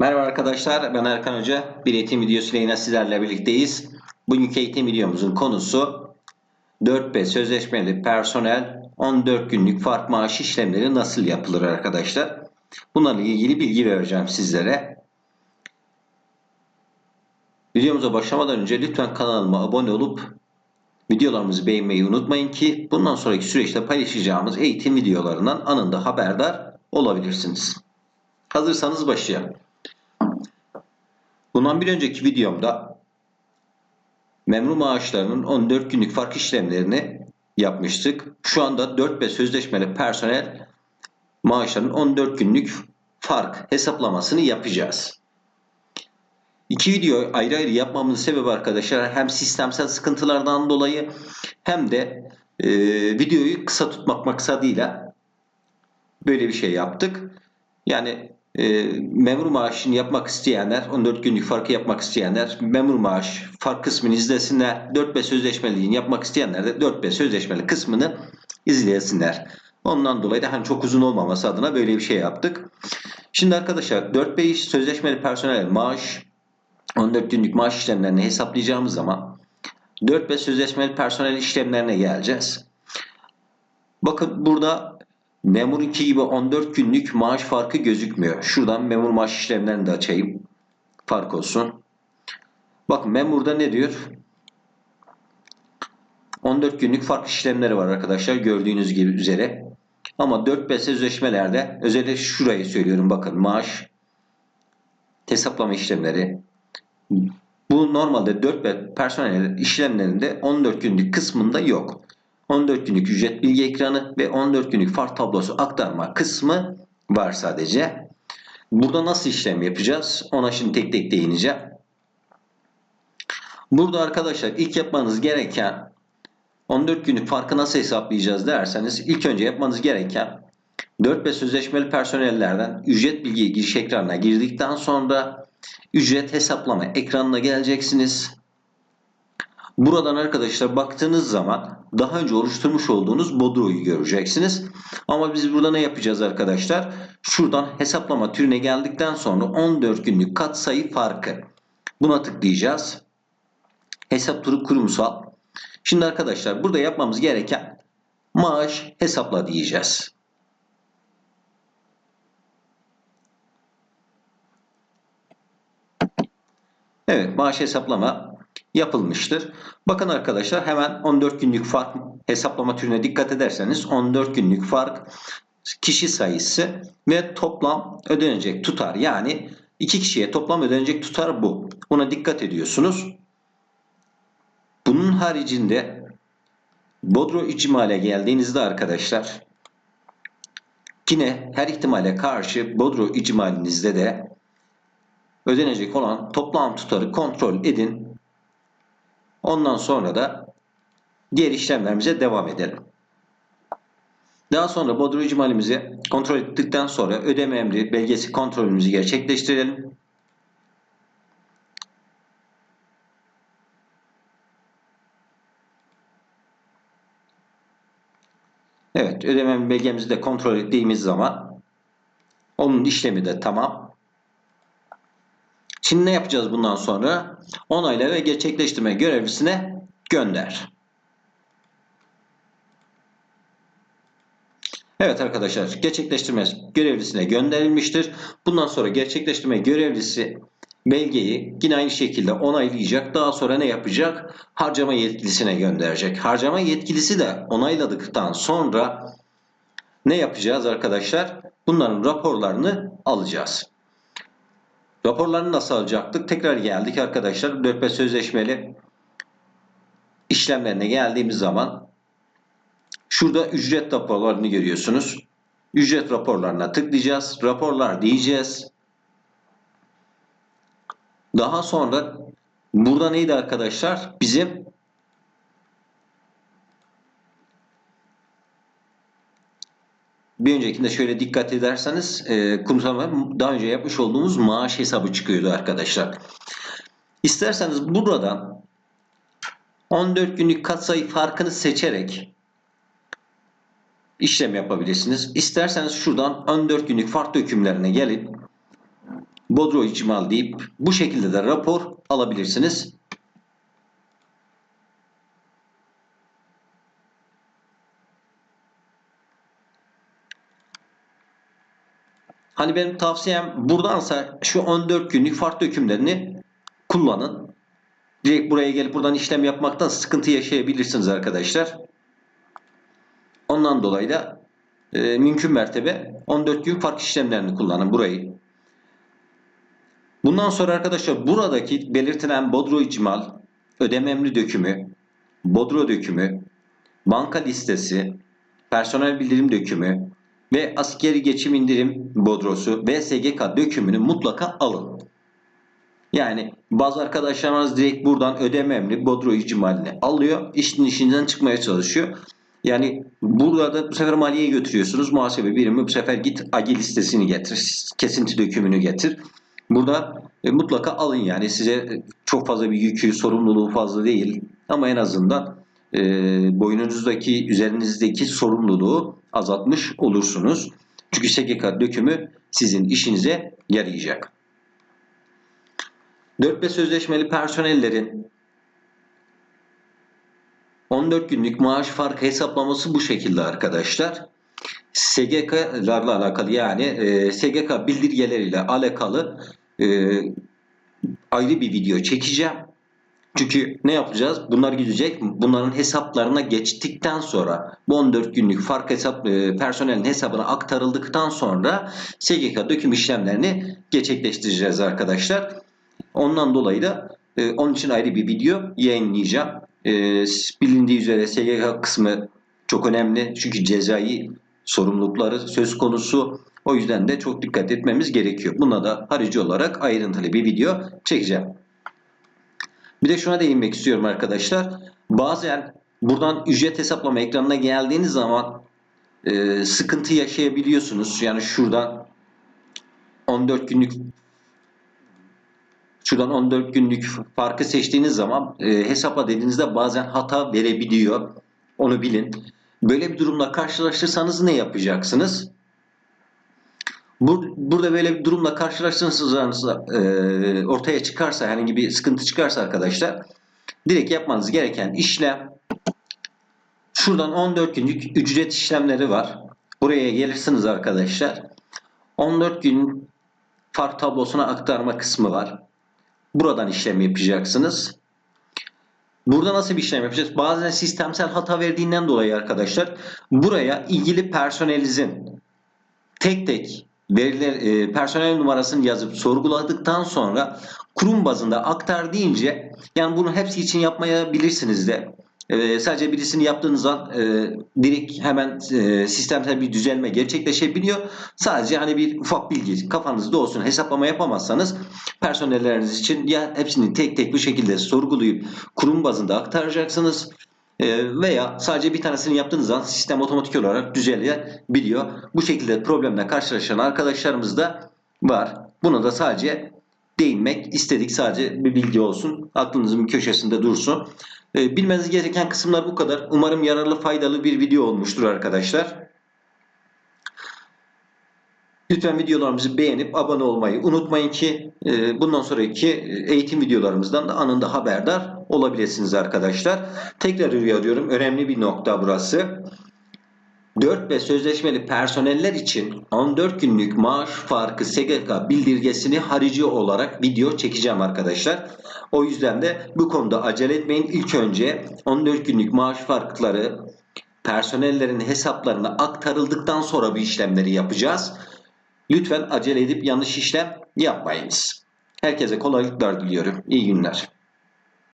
Merhaba arkadaşlar, ben Erkan Hoca. Bir eğitim videosuyla yine sizlerle birlikteyiz. Bugünkü eğitim videomuzun konusu 4B sözleşmeli personel 14 günlük fark maaş işlemleri nasıl yapılır arkadaşlar? Bunlarla ilgili bilgi vereceğim sizlere. Videomuza başlamadan önce lütfen kanalıma abone olup videolarımızı beğenmeyi unutmayın ki bundan sonraki süreçte paylaşacağımız eğitim videolarından anında haberdar olabilirsiniz. Hazırsanız başlayalım. Bundan bir önceki videomda memur maaşlarının 14 günlük fark işlemlerini yapmıştık. Şu anda 4B sözleşmeli personel maaşlarının 14 günlük fark hesaplamasını yapacağız. İki video ayrı ayrı yapmamın sebebi arkadaşlar hem sistemsel sıkıntılardan dolayı hem de e, videoyu kısa tutmak maksadıyla böyle bir şey yaptık. Yani e, memur maaşını yapmak isteyenler, 14 günlük farkı yapmak isteyenler memur maaş fark kısmını izlesinler. 4B sözleşmeliğini yapmak isteyenler de 4B sözleşmeli kısmını izleyesinler. Ondan dolayı da hani çok uzun olmaması adına böyle bir şey yaptık. Şimdi arkadaşlar 4B iş sözleşmeli personel maaş 14 günlük maaş işlemlerini hesaplayacağımız zaman 4B sözleşmeli personel işlemlerine geleceğiz. Bakın burada memurunki gibi 14 günlük maaş farkı gözükmüyor. Şuradan memur maaş işlemlerini de açayım. Fark olsun. Bakın memurda ne diyor? 14 günlük fark işlemleri var arkadaşlar gördüğünüz gibi üzere. Ama 4B sözleşmelerde özellikle şurayı söylüyorum bakın maaş hesaplama işlemleri bu normalde 4B personel işlemlerinde 14 günlük kısmında yok. 14 günlük ücret bilgi ekranı ve 14 günlük fark tablosu aktarma kısmı var sadece. Burada nasıl işlem yapacağız? Ona şimdi tek tek değineceğim. Burada arkadaşlar ilk yapmanız gereken 14 günlük farkı nasıl hesaplayacağız derseniz ilk önce yapmanız gereken 4B sözleşmeli personellerden ücret bilgi giriş ekranına girdikten sonra ücret hesaplama ekranına geleceksiniz. Buradan arkadaşlar baktığınız zaman daha önce oluşturmuş olduğunuz bodroyu göreceksiniz. Ama biz burada ne yapacağız arkadaşlar? Şuradan hesaplama türüne geldikten sonra 14 günlük katsayı farkı. Buna tıklayacağız. Hesap turu kurumsal. Şimdi arkadaşlar burada yapmamız gereken maaş hesapla diyeceğiz. Evet maaş hesaplama yapılmıştır. Bakın arkadaşlar hemen 14 günlük fark hesaplama türüne dikkat ederseniz 14 günlük fark kişi sayısı ve toplam ödenecek tutar. Yani iki kişiye toplam ödenecek tutar bu. Buna dikkat ediyorsunuz. Bunun haricinde Bodro icmale geldiğinizde arkadaşlar yine her ihtimale karşı Bodro icmalinizde de ödenecek olan toplam tutarı kontrol edin. Ondan sonra da diğer işlemlerimize devam edelim. Daha sonra Bodro icmalimizi kontrol ettikten sonra ödeme emri belgesi kontrolümüzü gerçekleştirelim. Evet ödeme belgemizi de kontrol ettiğimiz zaman onun işlemi de tamam. Şimdi ne yapacağız bundan sonra? Onayla ve gerçekleştirme görevlisine gönder. Evet arkadaşlar gerçekleştirme görevlisine gönderilmiştir. Bundan sonra gerçekleştirme görevlisi belgeyi yine aynı şekilde onaylayacak. Daha sonra ne yapacak? Harcama yetkilisine gönderecek. Harcama yetkilisi de onayladıktan sonra ne yapacağız arkadaşlar? Bunların raporlarını alacağız. Raporlarını nasıl alacaktık? Tekrar geldik arkadaşlar. 4B sözleşmeli işlemlerine geldiğimiz zaman şurada ücret raporlarını görüyorsunuz. Ücret raporlarına tıklayacağız. Raporlar diyeceğiz. Daha sonra burada neydi arkadaşlar? Bizim bir öncekinde şöyle dikkat ederseniz e, kurumsal daha önce yapmış olduğumuz maaş hesabı çıkıyordu arkadaşlar. İsterseniz buradan 14 günlük katsayı farkını seçerek işlem yapabilirsiniz. İsterseniz şuradan 14 günlük fark dökümlerine gelip Bodro icmal deyip bu şekilde de rapor alabilirsiniz. Hani benim tavsiyem buradansa şu 14 günlük fark dökümlerini kullanın. Direkt buraya gelip buradan işlem yapmaktan sıkıntı yaşayabilirsiniz arkadaşlar. Ondan dolayı da e, mümkün mertebe 14 gün fark işlemlerini kullanın burayı. Bundan sonra arkadaşlar buradaki belirtilen bodro icmal, ödeme emri dökümü, bodro dökümü, banka listesi, personel bildirim dökümü ve askeri geçim indirim bodrosu ve SGK dökümünü mutlaka alın. Yani bazı arkadaşlarımız direkt buradan ödeme emri bodro icmalini alıyor. işin işinden çıkmaya çalışıyor. Yani burada da bu sefer maliye götürüyorsunuz. Muhasebe birimi bu sefer git agi listesini getir. Kesinti dökümünü getir. Burada e, mutlaka alın yani size çok fazla bir yükü, sorumluluğu fazla değil. Ama en azından e, boynunuzdaki, üzerinizdeki sorumluluğu azaltmış olursunuz. Çünkü SGK dökümü sizin işinize yarayacak. 4 ve sözleşmeli personellerin 14 günlük maaş farkı hesaplaması bu şekilde arkadaşlar. SGK'larla alakalı yani e, SGK bildirgeleriyle alakalı e, ayrı bir video çekeceğim. Çünkü ne yapacağız? Bunlar gidecek. Bunların hesaplarına geçtikten sonra bu 14 günlük fark hesap e, personelin hesabına aktarıldıktan sonra SGK döküm işlemlerini gerçekleştireceğiz arkadaşlar. Ondan dolayı da e, onun için ayrı bir video yayınlayacağım. E, bilindiği üzere SGK kısmı çok önemli. Çünkü cezai sorumlulukları söz konusu. O yüzden de çok dikkat etmemiz gerekiyor. Buna da harici olarak ayrıntılı bir video çekeceğim. Bir de şuna değinmek istiyorum arkadaşlar. Bazen buradan ücret hesaplama ekranına geldiğiniz zaman e, sıkıntı yaşayabiliyorsunuz. Yani şuradan 14 günlük şuradan 14 günlük farkı seçtiğiniz zaman e, hesapla dediğinizde bazen hata verebiliyor. Onu bilin. Böyle bir durumla karşılaşırsanız ne yapacaksınız? Burada böyle bir durumla karşılaştığınız e, ortaya çıkarsa herhangi bir sıkıntı çıkarsa arkadaşlar direkt yapmanız gereken işlem şuradan 14 günlük ücret işlemleri var. Buraya gelirsiniz arkadaşlar. 14 gün fark tablosuna aktarma kısmı var. Buradan işlem yapacaksınız. Burada nasıl bir işlem yapacağız? Bazen sistemsel hata verdiğinden dolayı arkadaşlar buraya ilgili personelinizin tek tek veriler e, personel numarasını yazıp sorguladıktan sonra kurum bazında aktar deyince yani bunu hepsi için yapmayabilirsiniz de e, sadece birisini yaptığınız an e, direkt hemen e, sistemsel bir düzelme gerçekleşebiliyor. Sadece hani bir ufak bilgi kafanızda olsun. Hesaplama yapamazsanız personelleriniz için ya hepsini tek tek bu şekilde sorgulayıp kurum bazında aktaracaksınız veya sadece bir tanesini yaptığınız zaman sistem otomatik olarak düzelebiliyor. Bu şekilde problemle karşılaşan arkadaşlarımız da var. Buna da sadece değinmek istedik. Sadece bir bilgi olsun. Aklınızın bir köşesinde dursun. E, bilmeniz gereken kısımlar bu kadar. Umarım yararlı faydalı bir video olmuştur arkadaşlar. Lütfen videolarımızı beğenip abone olmayı unutmayın ki e, bundan sonraki eğitim videolarımızdan da anında haberdar olabilirsiniz arkadaşlar. Tekrar uyarıyorum. Önemli bir nokta burası. 4 ve sözleşmeli personeller için 14 günlük maaş farkı SGK bildirgesini harici olarak video çekeceğim arkadaşlar. O yüzden de bu konuda acele etmeyin. İlk önce 14 günlük maaş farkları personellerin hesaplarına aktarıldıktan sonra bu işlemleri yapacağız. Lütfen acele edip yanlış işlem yapmayınız. Herkese kolaylıklar diliyorum. İyi günler.